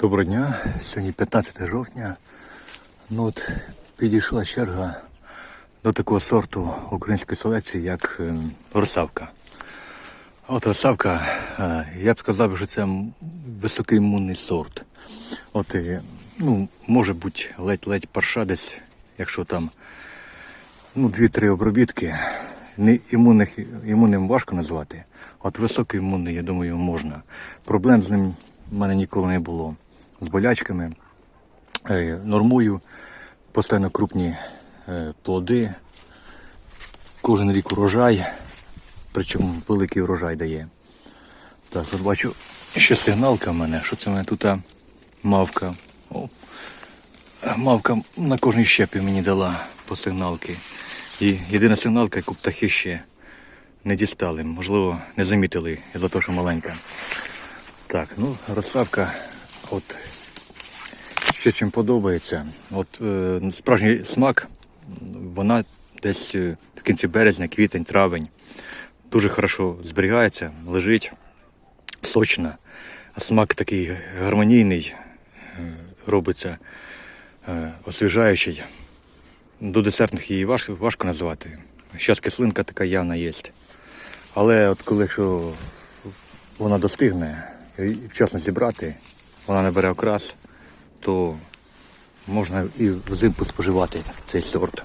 Доброго дня, сьогодні 15 жовтня. Ну от підійшла черга до такого сорту української селекції, як е, росавка. От росавка, е, я б сказав, що це м- високоімунний сорт. От, е, ну, може бути ледь-ледь парша десь, якщо там ну, 2-3 обробітки. Не імунних, імунним важко назвати. От високоімунний, я думаю, можна. Проблем з ним в мене ніколи не було. З болячками, е, нормую, постійно крупні е, плоди, кожен рік урожай, причому великий урожай дає. Так, от бачу, ще сигналка в мене. Що це в мене тут мавка? О, мавка на кожній щепі мені дала по сигналки. І єдина сигналка, яку птахи ще не дістали. Можливо, не замітили за те, що маленька. Так, ну, розставка, от ще чим подобається. От е, справжній смак, вона десь е, в кінці березня, квітень, травень. Дуже хорошо зберігається, лежить, сочна. А смак такий гармонійний, е, робиться е, освіжаючий. До десертних її важко, важко називати. Зараз кислинка така явна є. Але от коли якщо вона достигне і вчасно зібрати, вона набере окрас, то можна і взимку споживати цей сорт.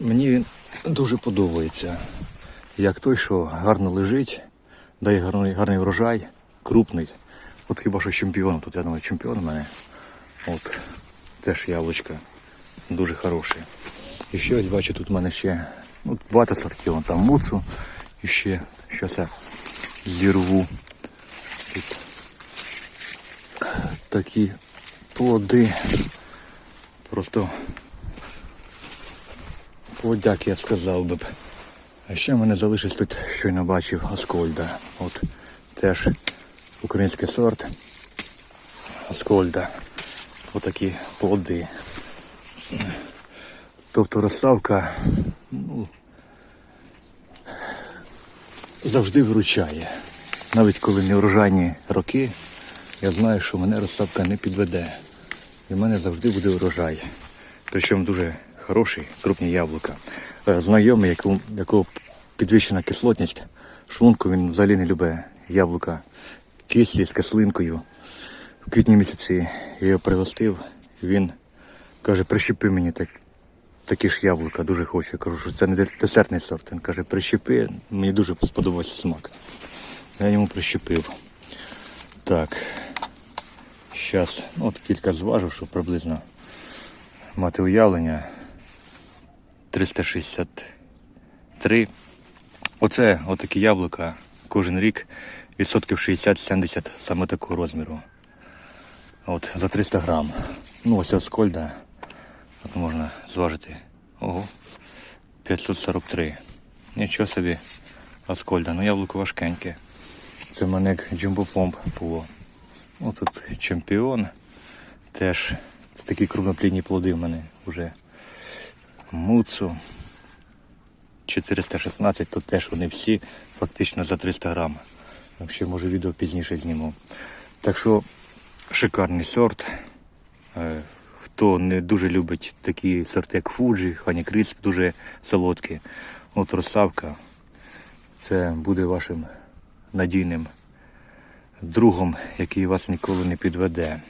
Мені він дуже подобається. Як той, що гарно лежить, дає гарний, гарний врожай, крупний. От хіба що чемпіон. Тут я думаю, чемпіон у мене. От теж яблучко. Дуже хороше. І ще ось бачу, тут в мене ще ну, багато сортів. Там муцу. І ще щось я зірву. Тут такі плоди. Просто плодяк, я б сказав би. А ще в мене залишилось тут, щойно бачив, Аскольда. От теж український сорт. Аскольда. Отакі плоди. Тобто розставка ну, завжди виручає. Навіть коли не врожайні роки, я знаю, що мене розставка не підведе. І в мене завжди буде урожай. Причому дуже хороший, крупні яблука. Е, Знайомий, якому, якого підвищена кислотність, шлунку він взагалі не любить яблука кислі з кислинкою. В квітні місяці я його пригостив, він каже, прищепи мені так, такі ж яблука, дуже хочу. Я кажу, що це не десертний сорт. Він каже, прищепи, мені дуже сподобався смак. Я йому прищепив. Так. Зараз, ну от кілька зважив, щоб приблизно мати уявлення. 363. Оце отакі яблука кожен рік відсотків 60-70 саме такого розміру. От за 300 грам. Ну ось Аскольда. От можна зважити. Ого. 543. Нічого собі. Аскольда. Ну яблуко важкеньке. Це мене як джимбопомп було. Ну тут чемпіон. Теж це такі крупноплідні плоди в мене вже. Муцу. 416, тут теж вони всі фактично за 300 грам. Ще може відео пізніше зніму. Так що шикарний сорт. Е, Хто не дуже любить такі сорти, як Фуджі, Хані Крисп, дуже солодкі. От розставка. Це буде вашим надійним другом, який вас ніколи не підведе.